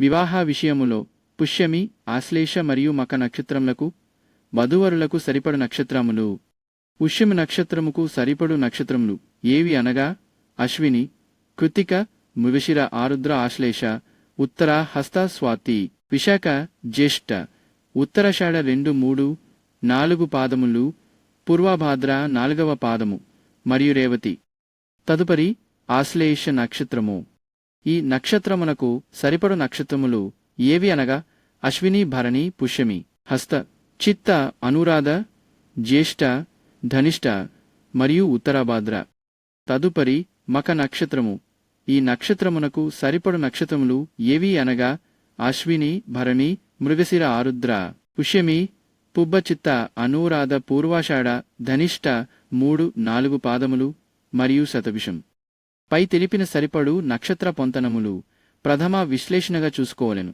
వివాహ విషయములో పుష్యమి ఆశ్లేష మరియు మక నక్షత్రములకు వధువరులకు సరిపడు నక్షత్రములు. పుష్యమి నక్షత్రముకు సరిపడు నక్షత్రములు ఏవి అనగా అశ్విని కృతిక మృగశిర ఆరుద్ర ఆశ్లేష ఉత్తర హస్త స్వాతి విశాఖ జ్యేష్ఠ ఉత్తరషాఢ రెండు మూడు నాలుగు పాదములు పూర్వభాద్ర నాలుగవ పాదము మరియు రేవతి. తదుపరి ఆశ్లేష నక్షత్రము. ఈ నక్షత్రమునకు సరిపడు నక్షత్రములు ఏవి అనగా? అశ్విని భరణి పుష్యమి హస్త చిత్త అనురాధ జ్యేష్ఠ ధనిష్ట మరియు ఉత్తరాభాద్ర. తదుపరి మక నక్షత్రము. ఈ నక్షత్రమునకు సరిపడు నక్షత్రములు ఏవి అనగా? అశ్విని భరణి మృగశిర ఆరుద్ర పుష్యమి పుబ్బచిత్త అనురాధ పూర్వాషాఢ ధనిష్ట మూడు నాలుగు పాదములు మరియు శతభిషం. పై తెలిపిన సరిపడు నక్షత్ర పొంతనములు ప్రథమ విశ్లేషణగా చూసుకోవలెను.